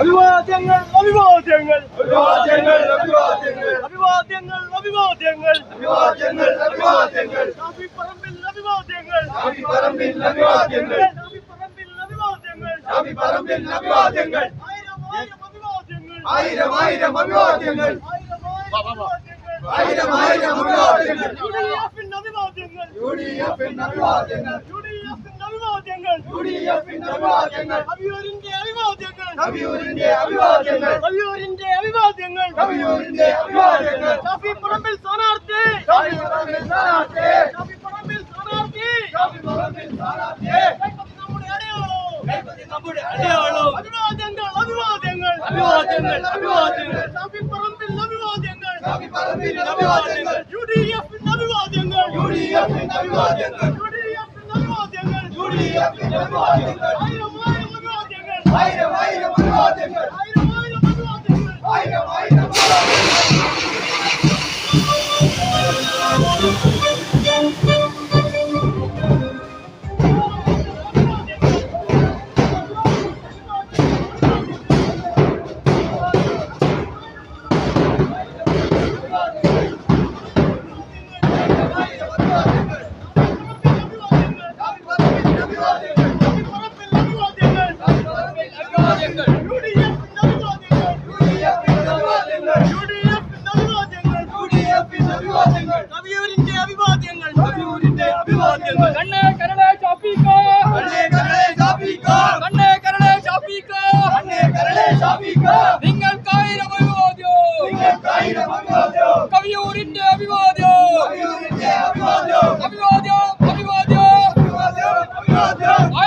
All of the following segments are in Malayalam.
അഭിവാദ്യങ്ങൾ അഭിവാദ്യങ്ങൾ. അഭിവാദ്യങ്ങൾ അഭിവാദ്യങ്ങൾ. അഭിവാദ്യങ്ങൾ അഭിവാദ്യങ്ങൾ. അഭിവാദ്യങ്ങൾ പറമ്പിൽ അഭിവാദ്യങ്ങൾ. പറമ്പിൽ അഭിവാദ്യങ്ങൾ. പറമ്പിൽ അഭിവാദ്യങ്ങൾ. ആയിരം ആയിരം അഭിവാദ്യങ്ങൾ. ആയിരം ആയിരം അഭിവാദ്യങ്ങൾ. യു ഡി എഫിന്റെ അഭിവാദ്യങ്ങൾ. യു ഡി എഫിന്റെ അഭിവാദ്യങ്ങൾ. അഭിയൂരിന്റെ അഭിവാദ്യങ്ങൾ. അഭിയൂരിന്റെ അഭിവാദ്യങ്ങൾ. അഭിയൂരിന്റെ അഭിവാദ്യങ്ങൾ. അഭിയൂരിന്റെ അഭിവാദ്യങ്ങൾ യു ഡി എഫിന്റെ അഭിവാദ്യങ്ങൾ യു ഡി എഫിന്റെ അഭിവാദ്യങ്ങൾ യു ഡി എഫിന്റെ അഭിവാദ്യങ്ങൾ യു ഡി എഫിന്റെ അഭിവാദ്യങ്ങൾ ആയിരം ആയിരം അഭിവാദ്യങ്ങൾ ആയിരം ആയിരം അഭിവാദ്യങ്ങൾ ആയിരം ആയിരം അഭിവാദ്യങ്ങൾ ആയിരം ആയിരം അഭിവാദ്യങ്ങൾ Aja!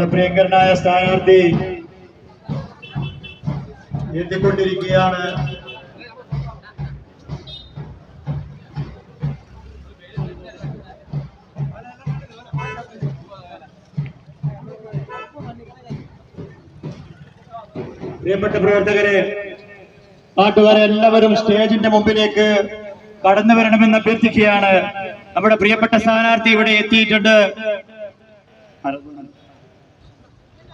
ഇവിടെ പ്രിയങ്കരനായ സ്ഥാനാർത്ഥി എത്തിക്കൊണ്ടിരിക്കുകയാണ്. പ്രിയപ്പെട്ട പ്രവർത്തകരെ പാട്ടുകാരെ എല്ലാവരും സ്റ്റേജിന്റെ മുമ്പിലേക്ക് കടന്നു വരണമെന്ന് അഭ്യർത്ഥിക്കുകയാണ്. നമ്മുടെ പ്രിയപ്പെട്ട സ്ഥാനാർത്ഥി ഇവിടെ എത്തിയിട്ടുണ്ട്.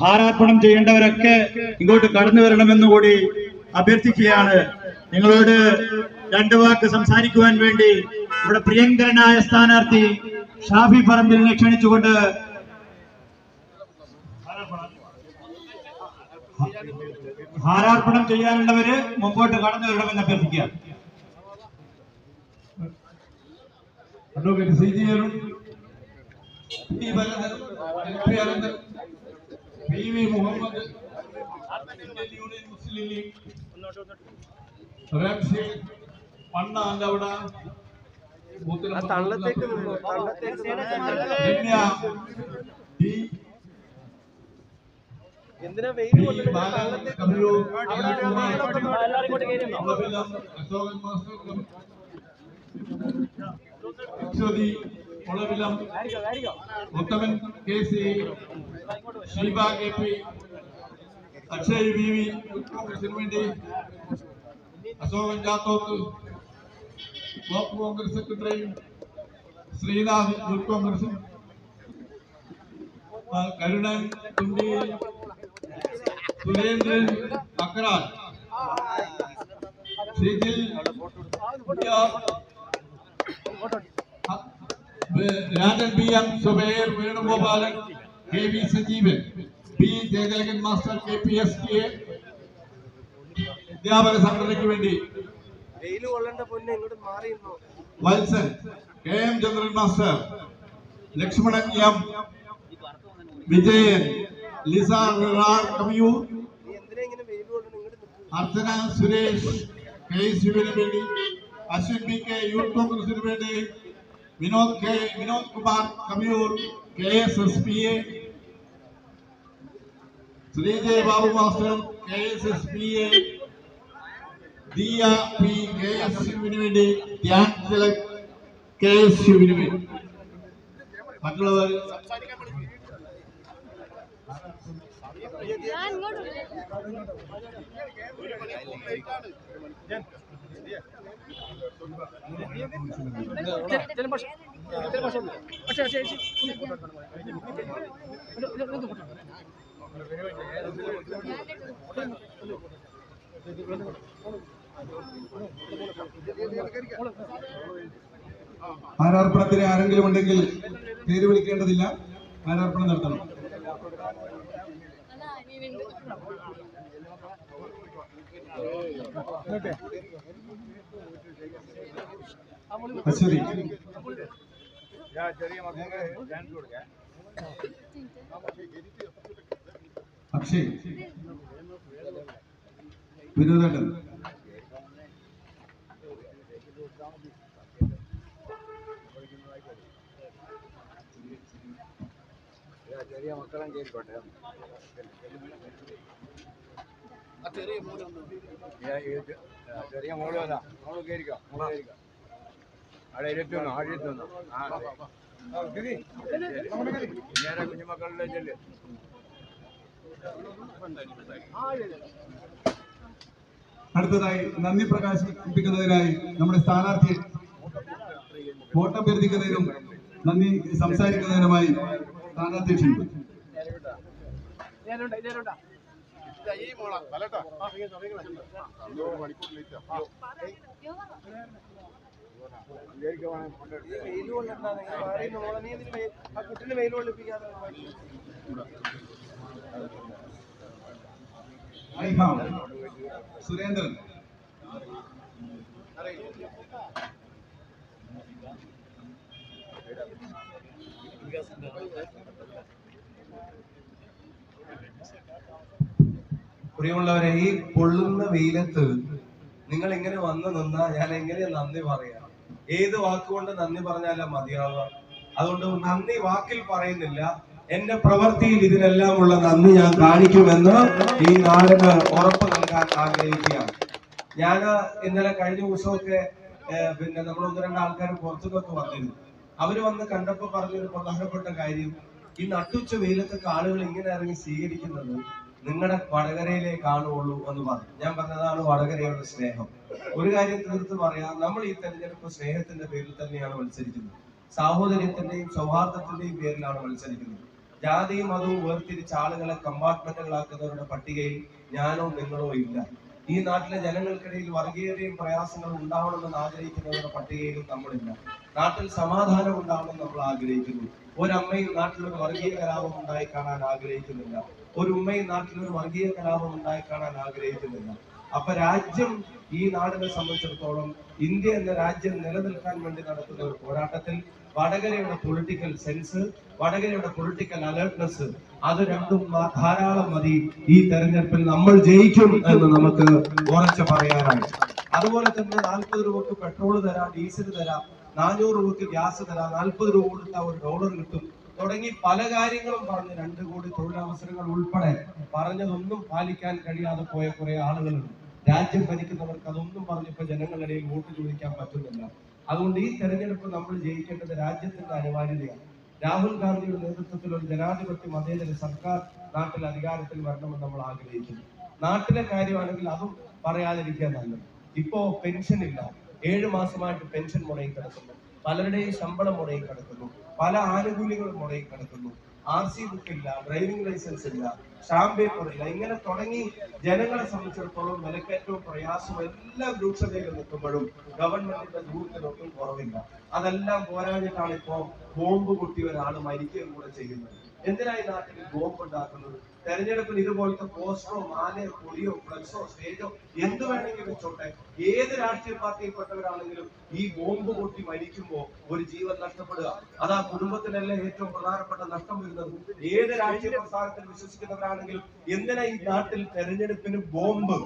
ഹാരാർപ്പണം ചെയ്യേണ്ടവരൊക്കെ ഇങ്ങോട്ട് കടന്നു വരണമെന്ന് കൂടി അഭ്യർത്ഥിക്കുകയാണ്. നിങ്ങളോട് രണ്ടു വാക്ക് സംസാരിക്കുവാൻ വേണ്ടി ഇവിടെ പ്രിയങ്കരനായ സ്ഥാനാർത്ഥി ഷാഫി പറമ്പിലിനെ ക്ഷണിച്ചുകൊണ്ട് ഹാരാർപ്പണം ചെയ്യാനുള്ളവര് മുമ്പോട്ട് കടന്നു വരണമെന്ന് അഭ്യർത്ഥിക്കുക. Advocate C G Arun P Ananthan P V Muhammad Union Muslim League Ramsi D എന്തിനാ വെയിൽ Ashokan master Aswathi Muthaman K C Sheeba K P Akshay V V കോൺഗ്രസിന് വേണ്ടി Ashokan Jathoth block Congress secretary Sreenath Youth Congress Karunan Thundi Surendran Akran Sreejil Rajan P M Zubair Venugopalan K V Sajeevan P Jayathilakan master K P S T A അധ്യാപക സംഘടനയ്ക്ക് വേണ്ടി Valsan K M Chandran master Lakshmanan M Vijayan Lisa നിൽക്കുന്നു അർച്ചന സുരേഷ് കെ ശിവന് വേണ്ടി അശ്വിൻ പി കെ യൂത്ത് കോൺഗ്രസിന് വേണ്ടി Vinod K Vinod Kumar കമ്മിയൂർ K S S P A Sreejay Babu master K S S P A Diya P K S യുവിന് വേണ്ടി ധ്യാൻ തിലക് കെ എസ് യുവിന് വേണ്ടി. മറ്റുള്ളവർ ഞാൻ ആരാർപ്പണത്തിന് ആരെങ്കിലും ഉണ്ടെങ്കിൽ പേര് വിളിക്കേണ്ടതില്ല. ആരാർപ്പണം നടത്തണം. അല്ല അനിയനുണ്ട് അശ്വതി അക്ഷയ് വിനോദേട്ടൻ ചെറിയ മോൾ വന്നാ? മോൾ കയറിക്കോ? മോൾ കയറിക്കോ? അവിടെ ഇരുപത്തിയൊന്ന് ആടെ ഇരുപത്തിയൊന്ന് ആ നേരെ കുഞ്ഞുമക്കളുടെ ചെല്ല്. അടുത്തതായി നന്ദി പ്രകാശിപ്പിക്കുന്നതിനായി നമ്മുടെ സ്ഥാനാർത്ഥി വോട്ടഭ്യർത്ഥിക്കുന്നതിനും നന്ദി സംസാരിക്കുന്നതിനുമായി സ്ഥാനാർത്ഥി ക്ഷണിക്കും ആ കുട്ടിനെ വെയിൽ കൊള്ളിപ്പിക്കാതെ സുരേന്ദ്രൻ. പ്രിയമുള്ളവരെ ഈ പൊള്ളുന്ന വെയിലത്ത് നിങ്ങൾ ഇങ്ങനെ വന്നു നിന്നാ ഞാൻ എങ്ങനെ നന്ദി പറയാം? ഏത് വാക്കുകൊണ്ട് നന്ദി പറഞ്ഞാലാ മതിയാവുക? അതുകൊണ്ട് നന്ദി വാക്കിൽ പറയുന്നില്ല. എന്റെ പ്രവൃത്തിയിൽ ഇതിനെല്ലാം ഉള്ള നന്ദി ഞാൻ കാണിക്കുമെന്ന് ഈ നാടിന് ഉറപ്പ് നൽകാൻ ആഗ്രഹിക്കുകയാണ്. ഞാൻ ഇന്നലെ കഴിഞ്ഞ ദിവസമൊക്കെ പിന്നെ നമ്മൾ ഒന്ന് രണ്ട് ആൾക്കാർ പുറത്തുനിന്നൊക്കെ വന്നിരുന്നു. അവർ വന്ന് കണ്ടപ്പോ പറഞ്ഞൊരു പ്രധാനപ്പെട്ട കാര്യം ഈ നട്ടുച്ച വെയിലത്തൊക്കെ ആളുകൾ ഇങ്ങനെ ഇറങ്ങി സ്വീകരിക്കുന്നത് നിങ്ങളുടെ വടകരയിലേ കാണുള്ളൂ എന്ന് പറഞ്ഞു. ഞാൻ പറഞ്ഞതാണ് വടകരയുടെ സ്നേഹം. ഒരു കാര്യം തീർത്ത് പറയാം നമ്മൾ ഈ തെരഞ്ഞെടുപ്പ് സ്നേഹത്തിന്റെ പേരിൽ തന്നെയാണ് മത്സരിക്കുന്നത്. സാഹോദര്യത്തിന്റെയും സൗഹാർദ്ദത്തിന്റെയും പേരിലാണ് മത്സരിക്കുന്നത്. ജാതിയും മതവും വേർതിരിച്ച ആളുകളെ കമ്പാർട്ട്മെന്റുകളാക്കുന്നവരുടെ പട്ടികയിൽ ഞാനോ നിങ്ങളോ ഇല്ല. ഈ നാട്ടിലെ ജനങ്ങൾക്കിടയിൽ വർഗീയതയും പ്രയാസങ്ങളും ഉണ്ടാവണമെന്ന് ആഗ്രഹിക്കുന്നവരുടെ പട്ടികയിലും നമ്മളില്ല. നാട്ടിൽ സമാധാനം ഉണ്ടാവണമെന്ന് നമ്മൾ ആഗ്രഹിക്കുന്നു. ഒരമ്മയും നാട്ടിൽ ഒരു വർഗീയ കലാപം ഉണ്ടായി കാണാൻ ആഗ്രഹിക്കുന്നില്ല. ഒരു ഉമ്മയും നാട്ടിലൊരു വർഗീയ കലാപം ഉണ്ടായി കാണാൻ ആഗ്രഹിക്കുന്നില്ല. അപ്പൊ രാജ്യം ഈ നാടിനെ സംബന്ധിച്ചിടത്തോളം ഇന്ത്യ എന്ന രാജ്യം നിലനിൽക്കാൻ വേണ്ടി നടത്തുന്ന ഒരു പോരാട്ടത്തിൽ വടകരയുടെ പൊളിറ്റിക്കൽ സെൻസ് വടകരയുടെ പൊളിറ്റിക്കൽ അലേർട്ട്നെസ് അത് രണ്ടും ധാരാളം മതി ഈ തെരഞ്ഞെടുപ്പിൽ നമ്മൾ ജയിക്കും എന്ന് നമുക്ക് ഉറച്ചു പറയാനാണ്. അതുപോലെ തന്നെ നാൽപ്പത് രൂപക്ക് പെട്രോൾ തരാം ഡീസൽ തരാം നാനൂറ് രൂപയ്ക്ക് ഗ്യാസ് തരാം. നാൽപ്പത് രൂപ കൊടുത്താൽ ഒരു ഡോളർ കിട്ടും. തുടങ്ങി പല കാര്യങ്ങളും പറഞ്ഞ് രണ്ട് കോടി തൊഴിലവസരങ്ങൾ ഉൾപ്പെടെ പറഞ്ഞതൊന്നും പാലിക്കാൻ കഴിയാതെ പോയ കുറെ ആളുകളുണ്ട്. രാജ്യം ഭരിക്കുന്നവർക്ക് അതൊന്നും പറഞ്ഞപ്പോ ജനങ്ങളുടെ വോട്ട് ചോദിക്കാൻ പറ്റുന്നില്ല. അതുകൊണ്ട് ഈ തെരഞ്ഞെടുപ്പ് നമ്മൾ ജയിക്കേണ്ടത് രാജ്യത്തിന്റെ അനിവാര്യതയാണ്. രാഹുൽ ഗാന്ധിയുടെ നേതൃത്വത്തിൽ ഒരു ജനാധിപത്യ മതേതര സർക്കാർ നാട്ടിൽ അധികാരത്തിൽ വരണമെന്ന് നമ്മൾ ആഗ്രഹിക്കുന്നു. നാട്ടിലെ കാര്യമാണെങ്കിൽ അതും പറയാതിരിക്കാൻ നല്ലത്. ഇപ്പോ പെൻഷൻ ഇല്ല. ഏഴ് മാസമായിട്ട് പെൻഷൻ മുടങ്ങി കിടക്കുന്നു. പലരുടെയും ശമ്പളം മുടങ്ങി കിടക്കുന്നു. പല ആനുകൂല്യങ്ങളും മുടങ്ങി കിടക്കുന്നു. ആർ സി ബുക്ക് ഇല്ല ഡ്രൈവിംഗ് ലൈസൻസ് ഇല്ല സ്റ്റാമ്പ് പേപ്പർ ഇല്ല ഇങ്ങനെ തുടങ്ങി ജനങ്ങളെ സംബന്ധിച്ചിടത്തോളം വിലക്കയറ്റവും പ്രയാസവും എല്ലാം രൂക്ഷതയിൽ നിൽക്കുമ്പോഴും ഗവൺമെന്റിന്റെ ദൂരത്തിനൊട്ടും കുറവില്ല. അതെല്ലാം പോരാഞ്ഞിട്ടാണ് ഇപ്പോ ബോംബ് പൊട്ടി ഒരാൾ മരിക്കുകയും കൂടെ ചെയ്യുന്നത്. എന്തിനായി നാട്ടിൽ ബോംബ് ഉണ്ടാക്കുന്നത്? തെരഞ്ഞെടുപ്പിൽ ഇതുപോലത്തെ പോസ്റ്ററോ മാലയോ കൊടിയോ ഫ്ലക്സോ സ്റ്റേജോ എന്ത് വേണമെങ്കിലും വെച്ചോട്ടെ. ഏത് രാഷ്ട്രീയ പാർട്ടിയിൽപ്പെട്ടവരാണെങ്കിലും ഈ ബോംബ് പൊട്ടി മരിക്കുമ്പോ ഒരു ജീവൻ നഷ്ടപ്പെടുക. അത് ആ കുടുംബത്തിനല്ലേ ഏറ്റവും പ്രധാനപ്പെട്ട നഷ്ടം വരുന്നത്. ഏത് രാഷ്ട്രീയ പ്രസ്ഥാനത്തിൽ വിശ്വസിക്കുന്നവരാണെങ്കിലും എന്തിനാ ഈ നാട്ടിൽ തെരഞ്ഞെടുപ്പിന് ബോംബ്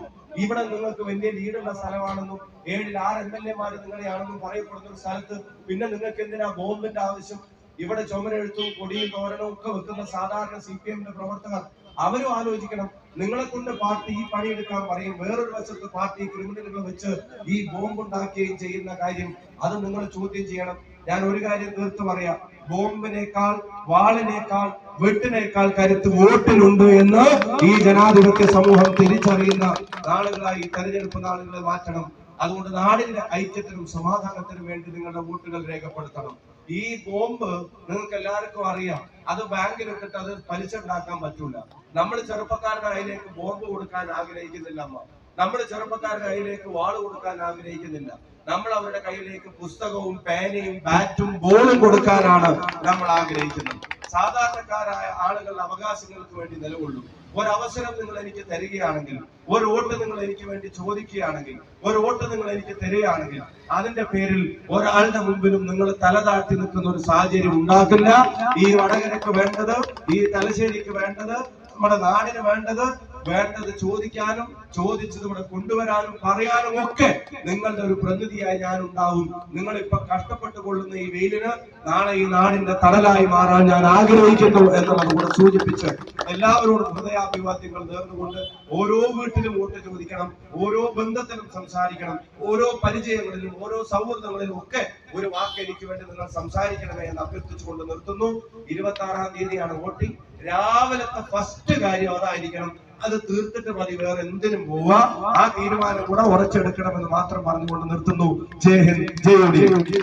ഇവിടെ നിങ്ങൾക്ക് വലിയ ലീഡുള്ള സ്ഥലമാണെന്നും ഏഴിൽ ആറ് എം എൽ എമാര് നിങ്ങളെയാണെന്നും പറയപ്പെടുന്ന ഒരു സ്ഥലത്ത് പിന്നെ നിങ്ങൾക്ക് എന്തിനാ ബോംബിന്റെ ആവശ്യം? ഇവിടെ ചുമരെഴുത്തും കൊടിയും തോരണവും ഒക്കെ വെക്കുന്ന സാധാരണ സി പി എമ്മിന്റെ പ്രവർത്തകർ അവരും ആലോചിക്കണം. നിങ്ങളെ കൊണ്ട് പാർട്ടി ഈ പണിയെടുക്കാൻ പറയും. വേറൊരു വശത്ത് പാർട്ടി ക്രിമിനലുകൾ വെച്ച് ഈ ബോംബ് ഉണ്ടാക്കുകയും ചെയ്യുന്ന കാര്യം അത് നിങ്ങൾ ചോദ്യം ചെയ്യണം. ഞാൻ ഒരു കാര്യം തീർത്തു പറയാം. ബോംബിനേക്കാൾ വാളിനേക്കാൾ വെട്ടിനേക്കാൾ കരുത്ത് വോട്ടിലുണ്ട് എന്ന് ഈ ജനാധിപത്യ സമൂഹം തിരിച്ചറിയുന്ന നാളുകളായി തെരഞ്ഞെടുപ്പ് നാളുകളെ മാറ്റണം. അതുകൊണ്ട് നാടിന്റെ ഐക്യത്തിനും സമാധാനത്തിനും വേണ്ടി നിങ്ങളുടെ വോട്ടുകൾ രേഖപ്പെടുത്തണം. ഈ ബോംബ് നിങ്ങൾക്ക് എല്ലാവർക്കും അറിയാം. അത് ബാങ്കിൽ ഇട്ടിട്ട് അത് പലിശ ഉണ്ടാക്കാൻ പറ്റൂല. നമ്മൾ ചെറുപ്പക്കാരുടെ കയ്യിലേക്ക് ബോംബ് കൊടുക്കാൻ ആഗ്രഹിക്കുന്നില്ല അമ്മ. നമ്മൾ ചെറുപ്പക്കാരുടെ കയ്യിലേക്ക് വാൾ കൊടുക്കാൻ ആഗ്രഹിക്കുന്നില്ല. നമ്മൾ അവരുടെ കയ്യിലേക്ക് പുസ്തകവും പേനയും ബാറ്റും ബോളും കൊടുക്കാനാണ് നമ്മൾ ആഗ്രഹിക്കുന്നത്. സാധാരണക്കാരായ ആളുകൾ അവകാശങ്ങൾക്ക് വേണ്ടി നിലകൊള്ളും. ഒരു അവസരം നിങ്ങൾ എനിക്ക് തരികയാണെങ്കിൽ ഒരു വോട്ട് നിങ്ങൾ എനിക്ക് വേണ്ടി ചോദിക്കുകയാണെങ്കിൽ ഒരു വോട്ട് നിങ്ങൾ എനിക്ക് തരികയാണെങ്കിൽ അതിന്റെ പേരിൽ ഒരാളുടെ മുമ്പിലും നിങ്ങൾ തലതാഴ്ത്തി നിൽക്കുന്ന ഒരു സാഹചര്യം ഉണ്ടാക്കില്ല ഈ വടകരക്ക് വേണ്ടത് ഈ തലശ്ശേരിക്ക് വേണ്ടത് നമ്മുടെ നാടിന് വേണ്ടത് വേണ്ടത് ചോദിക്കാനും ചോദിച്ചത് ഇവിടെ കൊണ്ടുവരാനും പറയാനും ഒക്കെ നിങ്ങളുടെ ഒരു പ്രതിനിധിയായി ഞാൻ ഉണ്ടാവും. നിങ്ങൾ ഇപ്പൊ കഷ്ടപ്പെട്ടു കൊള്ളുന്ന ഈ വെയിലിന് നാളെ ഈ നാടിന്റെ തണലായി മാറാൻ ഞാൻ ആഗ്രഹിക്കുന്നു എന്നുള്ളത് കൂടെ സൂചിപ്പിച്ച് എല്ലാവരോടും ഹൃദയാഭിവാദ്യങ്ങൾ നേർന്നുകൊണ്ട് ഓരോ വീട്ടിലും വോട്ട് ചോദിക്കണം ഓരോ ബന്ധത്തിലും സംസാരിക്കണം ഓരോ പരിചയങ്ങളിലും ഓരോ സൗഹൃദങ്ങളിലും ഒക്കെ ഒരു വാക്ക് എനിക്ക് വേണ്ടി നിങ്ങൾ സംസാരിക്കണമേ എന്ന് അഭ്യർത്ഥിച്ചുകൊണ്ട് നിർത്തുന്നു. ഇരുപത്തി ആറാം തീയതിയാണ് വോട്ടിംഗ്. രാവിലത്തെ ഫസ്റ്റ് കാര്യം അതായിരിക്കണം. അത് തീർത്തിട്ട് മതി. വേറെ എന്തിനും പോവാ. ആ തീരുമാനം കൂടെ ഉറച്ചെടുക്കണമെന്ന് മാത്രം പറഞ്ഞുകൊണ്ട് നിർത്തുന്നു. ജയ് ഹിന്ദ്. ജയ്